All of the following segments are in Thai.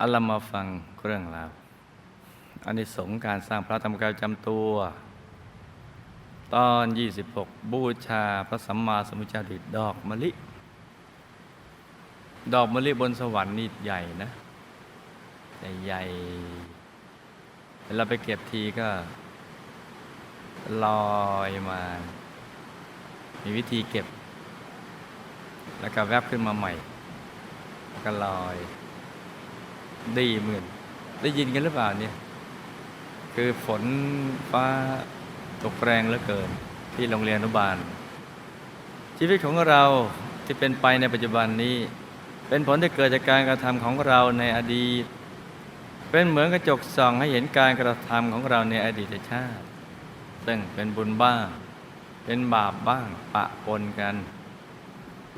เอาเรามาฟังเรื่องราวอันนี้สงส์การสร้างพระธรรมกายจำตัว ตอน 26 บูชาพระสัมมาสัมพุทธเจ้าด้วยดอกมะลิ ดอกมะลิบนสวรรค์นี่ใหญ่นะ ใหญ่เวลาไปเก็บทีก็ ลอยมา มีวิธีเก็บ แล้วก็แวบขึ้นมาใหม่ แล้วก็ลอย ดีหมือนได้ยินกันหรือเปล่าเนี่ย คือฝนฟ้าตกแรงเหลือเกินที่โรงเรียนอนุบาล ชีวิตของเราที่เป็นไปในปัจจุบันนี้ เป็นผลที่เกิดจากการกระทำของเราในอดีต เป็นเหมือนกระจกส่องให้เห็นการกระทำของเราในอดีตชาติ ซึ่งเป็นบุญบ้าง เป็นบาปบ้างปะปนกัน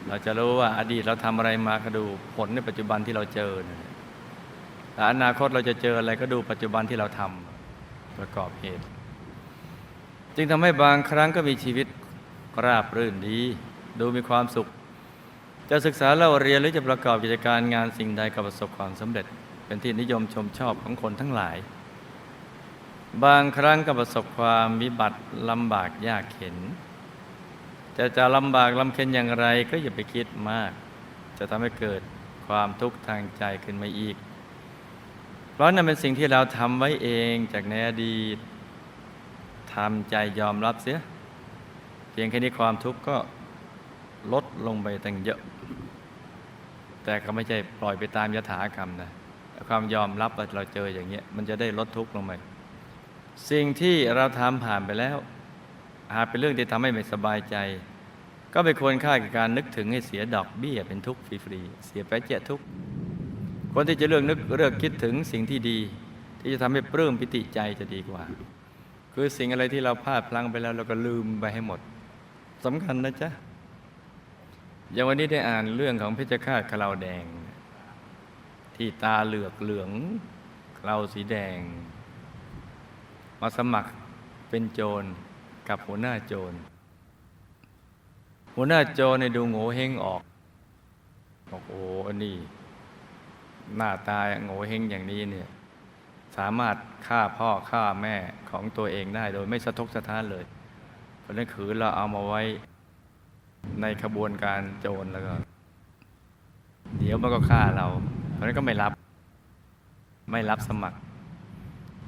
เราจะรู้ว่าอดีตเราทำอะไรมาก็ดูผลในปัจจุบันที่เราเจอนะ แต่อนาคตเราจะเจออะไรก็ดูปัจจุบันที่เราทำประกอบเหตุ จึงทำให้บางครั้งก็มีชีวิตราบรื่นดี ดูมีความสุข จะศึกษาเล่าเรียนหรือจะประกอบกิจการงานสิ่งใดก็ประสบความสำเร็จ เป็นที่นิยมชมชอบของคนทั้งหลาย บางครั้งก็ประสบความวิบัติลำบากยากเข็นจะจะลำบากลำเค็นอย่างไรก็อย่าไปคิดมาก จะทำให้เกิดความทุกข์ทางใจขึ้นมาอีก เพราะนั่นเป็นสิ่งที่เราทำไว้เองจากในอดีตทำใจยอมรับเสีย เพียงแค่นี้ความทุกข์ก็ลดลงไปตั้งเยอะ แต่ก็ไม่ใช่ปล่อยไปตามยถากรรมนะความยอมรับว่าเราเจออย่างเงี้ยมันจะได้ลดทุกข์ลงไปสิ่งที่เราทำผ่านไปแล้ว หากเป็นเรื่องที่ทำให้ไม่สบายใจ ก็ไม่ควรค่ากับการนึกถึงให้เสียดอกเบี้ยเป็นทุกข์ฟรีๆเสียไปเจ็ทุกข์ คนที่จะเลือกนึกเลือกคิดถึงสิ่งที่ดี ที่จะทำให้ปลื้มปิติใจจะดีกว่า คือสิ่งอะไรที่เราพลาดพลั้งไปแล้วเราก็ลืมไปให้หมดสำคัญนะจ๊ะอย่างวันนี้ได้อ่านเรื่องของเพชฌฆาตคราวแดง ที่ตาเหลือกเหลืองคราสีแดง มาสมัครเป็นโจรกับหัวหน้าโจร หัวหน้าโจรในยดูโง่เฮงออกบอกโอ้อันนี้ หน้าตาโง่เฮงอย่างนี้เนี่ยสามารถฆ่าพ่อฆ่าแม่ของตัวเองได้โดยไม่สะทกสะท้านเลย เพราะนั้นคือเราเอามาไว้ในขบวนการโจรแล้วก็ เดี๋ยวมันก็ฆ่าเรา เพราะนั้นก็ไม่รับ ไม่รับสมัคร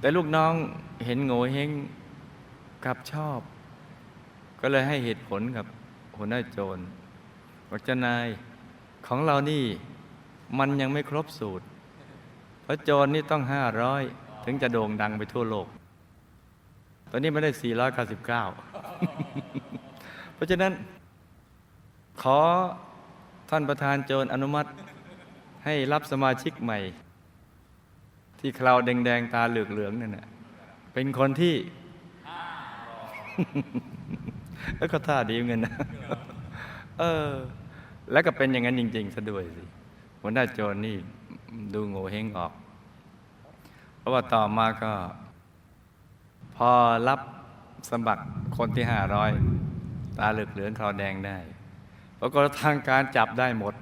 แต่ลูกน้องเห็นโง่เฮงกับชอบ ก็เลยให้เหตุผลกับหัวหน้าโจรบอกเจ้านายของเรานี่ มันยังไม่ครบสูตร เพราะโจรนี่ต้องห้าร้อยถึงจะโด่งดังไปทั่วโลก ตอนนี้ไม่ได้สี่ร้อยเก้าสิบเก้าเพราะฉะนั้น ขอท่านประธานโจรอนุมัติให้รับสมาชิกใหม่ ที่คราวแดง ๆ ตาเหลืองๆนั่นน่ะเป็นคนที่แล้วก็ท่าดีเหมือนกันนะ เออ แล้วก็เป็นอย่างนั้นจริง ๆ ซะด้วยสิ หัวหน้าโจรนี่ดูโง่เฮงออก เพราะว่าต่อมาก็ พอรับสมัครคนที่ห้าร้อยตาเหลือกเหลืองคราวแดงได้ปรากฏว่าทางการจับได้หมด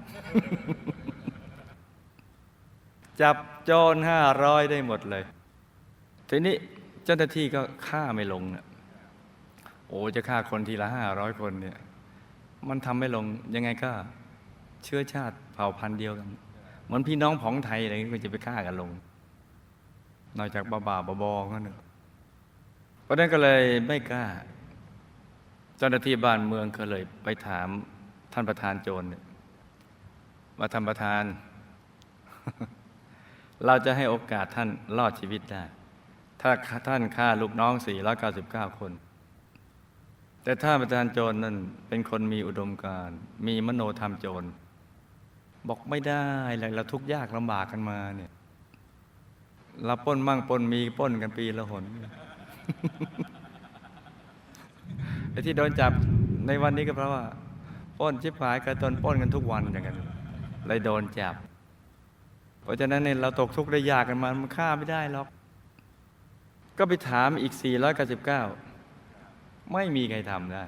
จับโจรห้าร้อยได้หมดเลย ทีนี้เจ้าหน้าที่ก็ฆ่าไม่ลงเนี่ยโอ้จะฆ่าคนทีละห้าร้อยคนเนี่ย มันทำไม่ลงยังไงก็ เชื้อชาติเผ่าพันธุ์เดียวกันเหมือนพี่น้องผองไทยอะไรก็จะไปฆ่ากันลง นอกจากบ้าบาบอๆก็นึงเพราะนั้นก็เลยไม่กล้า เจ้าหน้าที่บ้านเมืองก็เลยไปถามท่านประธานโจรเนี่ยว่าท่านประธาน เราจะให้โอกาสท่านรอดชีวิตได้ ถ้าท่านฆ่าลูกน้อง 499 คน แต่ถ้าประธานโจรนั่นเป็นคนมีอุดมการ มีมโนธรรมโจร บอกไม่ได้เลยเราทุกข์ยากลำบากกันมาเนี่ยเราป้นมั่งป้นมีป้นกันปีละหนไอ้ที่โดนจับในวันนี้ก็เพราะว่าป้นชิบหายกระตนป้นกันทุกวันอย่างนั้นเลยโดนจับ เพราะฉะนั้นเนี่ยเราตกทุกข์ได้ยากกันมามันฆ่าไม่ได้หรอก ก็ไปถามอีก 499 ไม่มีใครทำได้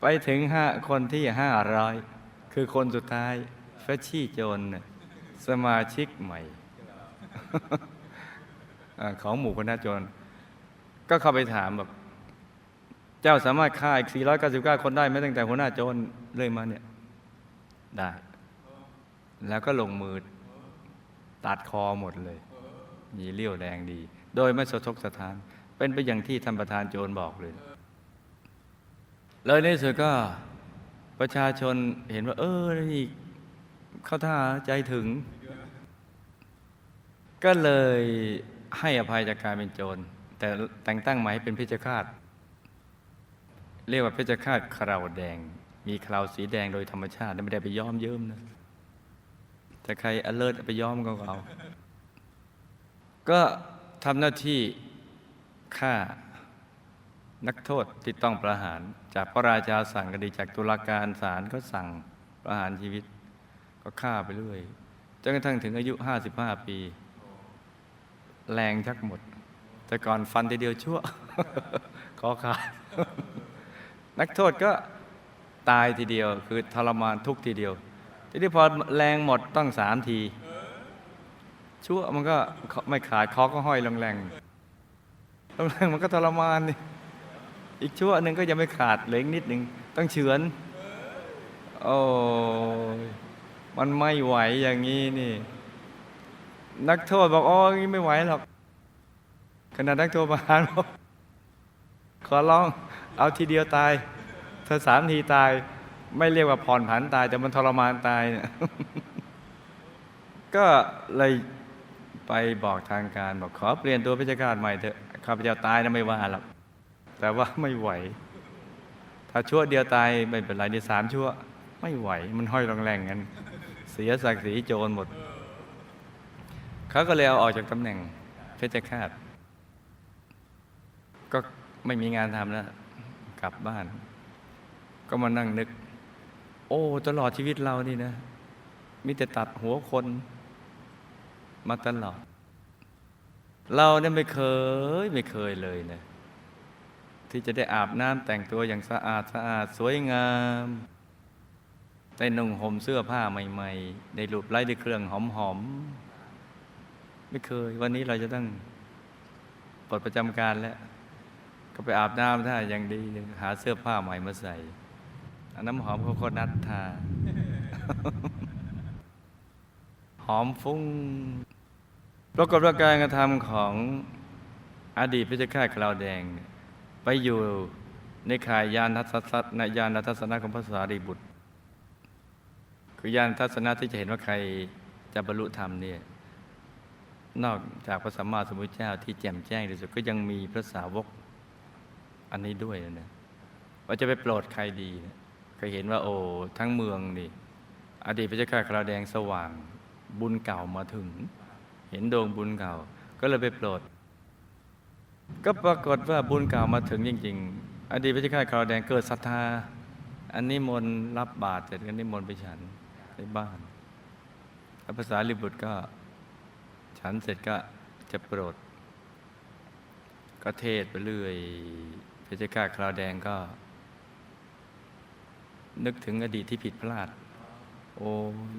ไปถึงห้าคนที่ห้าร้อย คือคนสุดท้ายเฟชชี่โจนสมาชิกใหม่ของหมู่คณะโจรก็เข้าไปถามแบบ เจ้าสามารถฆ่าอีก 499 คนได้ไหมตั้งแต่หัวหน้าโจรเลยมาเนี่ยได้ แล้วก็ลงมือตัดคอหมดเลย มีเลี้ยวแรงดี โดยไม่สะทกสะท้าน เป็นไปอย่างที่ท่านประธานโจรบอกเลย เลยในที่สุดก็ ประชาชนเห็นว่า เออนี่เข้าท่าใจถึง ก็เลยให้อภัยจากการเป็นโจร แต่แต่งตั้งใหม่ให้เป็นเพชฌฆาต เรียกว่าเพชฌฆาตคราวแดง มีคราวสีแดงโดยธรรมชาติ ไม่ได้ไปย้อมเยิ้มนะแต่ใครอเลิศไปย้อมก็เอาก็ทำหน้าที่ฆ่านักโทษที่ต้องประหาร จากพระราชาสั่งคดีจากตุลาการศาลก็สั่งประหารชีวิต ก็ฆ่าไปเรื่อยจนกระทั่งถึงอายุ 55 ปี แรงชักหมด แต่ก่อนฟันทีเดียวชั่วขอขาดนักโทษก็ตายทีเดียว คือทรมานทุกทีเดียว ทีนี้พอแรงหมดต้องสามที ชั่วมันก็ไม่ขาดคอก็ห้อยแรงแรงแรงมันก็ทรมานนี่ อีกชั่วหนึ่งก็ยังไม่ขาดเหลืออีกนิดหนึ่งต้องเฉือน โอ้มันไม่ไหวอย่างนี้นี่ นักโทษบอกอ๋อนี้ไม่ไหวหรอกขณะนักโทษประหารบอกขอร้อง เอาทีเดียวตายถ้าสามทีตาย ไม่เรียกว่าผ่อนผันตาย แต่มันทรมานตายเนี่ยก็เลยไปบอกทางการบอกขอเปลี่ยนตัวพิจารใหม่เถอะข้าพเจ้าตายนะไม่ว่าหรอก แต่ว่าไม่ไหว ถ้าชั่วเดียวตายไม่เป็นไรนี่สามชั่ว ไม่ไหว มันห้อยแรงๆกันเสียศักดิ์ศรีโจรหมด เขาก็เลยเอาออกจากตำแหน่งเพชฌฆาต ก็ไม่มีงานทำแล้วกลับบ้าน ก็มานั่งนึก โอ้ ตลอดชีวิตเรานี่นะมีแต่ตัดหัวคน มาตลอด เราเนี่ยไม่เคย ไม่เคยเลยนะ ที่จะได้อาบน้ำแต่งตัวอย่างสะอาดสะอาดสวยงามได้นุ่งห่มเสื้อผ้าใหม่ ๆ ได้รูปไล้ด้วยเครื่องหอมๆไม่เคย วันนี้เราจะต้องปลดประจำการแล้ว ก็ไปอาบน้ำท่าอย่างดีหาเสื้อผ้าใหม่มาใส่เอาน้ำหอมโคโคนัททา หอมฟุ้งปรากฏว่าการกระทำของอดีตพระเจ้าข้าคราวแดงเนี่ย ไปอยู่ในข่ายยานทัศนยานทัศนะของพระสารีบุตร คือยานทัศนะที่จะเห็นว่าใครจะบรรลุธรรมเนี่ยนอกจากพระสัมมาสัมพุทธเจ้าที่แจ่มแจ้งที่สุดก็ยังมีพระสาวกอันนี้ด้วยนะว่าจะไปโปรดใครดีนะเคยเห็นว่าโอ้ทั้งเมืองนี่ อดีตพระเจ้าข้าคราวแดงสว่างบุญเก่ามาถึง เห็นดวงบุญเก่า ก็เลยไปโปรด ก็ปรากฏว่าบุญเก่ามาถึงจริง ๆ อดีตพระเจ้าข้าคราวแดงเกิดศรัทธา อันนี้มนต์รับบาตรเสร็จก็นิมนต์ไปฉันในบ้านแล้วภาษาลิบุตรก็ ฉันเสร็จก็จะโปรด ก็เทศไปเรื่อยเพชฌฆาตคราวแดงก็ นึกถึงอดีตที่ผิดพลาด โอ้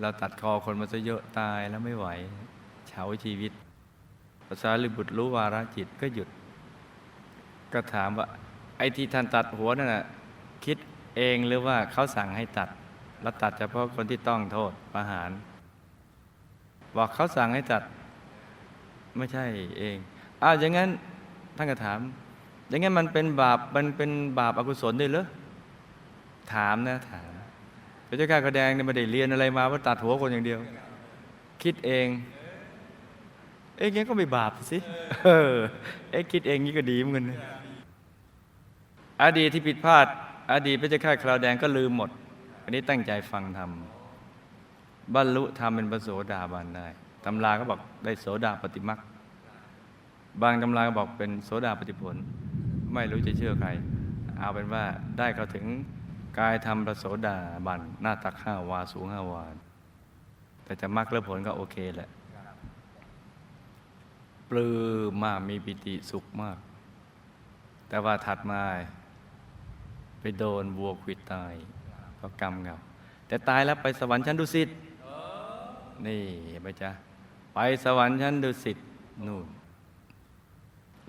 เราตัดคอคนมาซะเยอะตายแล้วไม่ไหวเฉาชีวิต ภาษาลิบุตรรู้วาระจิตก็หยุด ก็ถามว่า ไอ้ที่ท่านตัดหัวนั่นน่ะคิดเองหรือว่าเขาสั่งให้ตัด แล้วตัดเฉพาะคนที่ต้องโทษประหาร บอกเขาสั่งให้ตัด ไม่ใช่เองอ้าวอย่างนั้นท่านก็ถาม อย่างนั้นมันเป็นบาปมันเป็นบาปอกุศลด้วยเหรอถามนะถามพระเจ้าข้ากระแดงเนี่ยไม่ได้เรียนอะไรมาว่าตัดหัวคนอย่างเดียว คิดเองเอ้ยงั้นก็ไม่บาปสิ เออ เอ้คิดเองนี่ก็ดีเหมือนกัน อดีตที่ผิดพลาด อดีตพระเจ้าข้าคราวแดงก็ลืมหมด อันนี้ตั้งใจฟังธรรมบรรลุธรรมเป็นพระโสดาบันได้ตำราก็บอกได้โสดาปฏิมักบางตำราก็บอกเป็นโสดาปฏิผล ไม่รู้จะเชื่อใคร เอาเป็นว่าได้เข้าถึงกายธรรมพระโสดาบันหน้าตักห้าวาสูงห้าวาแต่จะมักและผลก็โอเคแหละปลื้มมากมีปิติสุขมาก แต่ว่าถัดมา ไปโดนวัวควิดตายเพราะกรรมเงาแต่ตายแล้วไปสวรรค์ชั้นดุสิตนี่เห็นไหมจ๊ะไปสวรรค์ชั้นดุสิตนู่น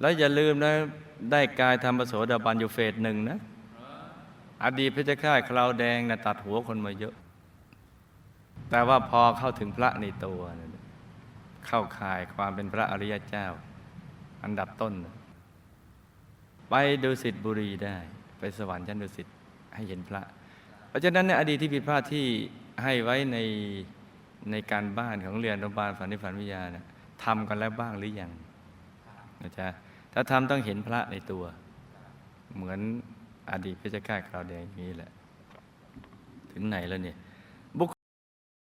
แล้วอย่าลืมนะ ได้กายธรรมโสดาบันอยู่เฟสหนึ่งนะ อดีตพระเพชฌฆาคราวแดงนะตัดหัวคนมาเยอะ แต่ว่าพอเข้าถึงพระในตัวนะเข้าข่ายความเป็นพระอริยเจ้า อันดับต้นนะไปดุสิตบุรีได้ ไปสวรรค์ชั้นดุสิตให้เห็นพระ เพราะฉะนั้นในยอดีตที่ผิดพลาดที่ให้ไว้ในในการบ้านของเรียนโรงพยาบาลฝันนิฝันวิทยานะทำกันแล้วบ้างหรือยังนะจ๊ะถ้าทำต้องเห็นพระในตัว เหมือนอดีตเจ้าข้าตคราวแดงอย่างนี้แหละ ถึงไหนแล้วเนี่ย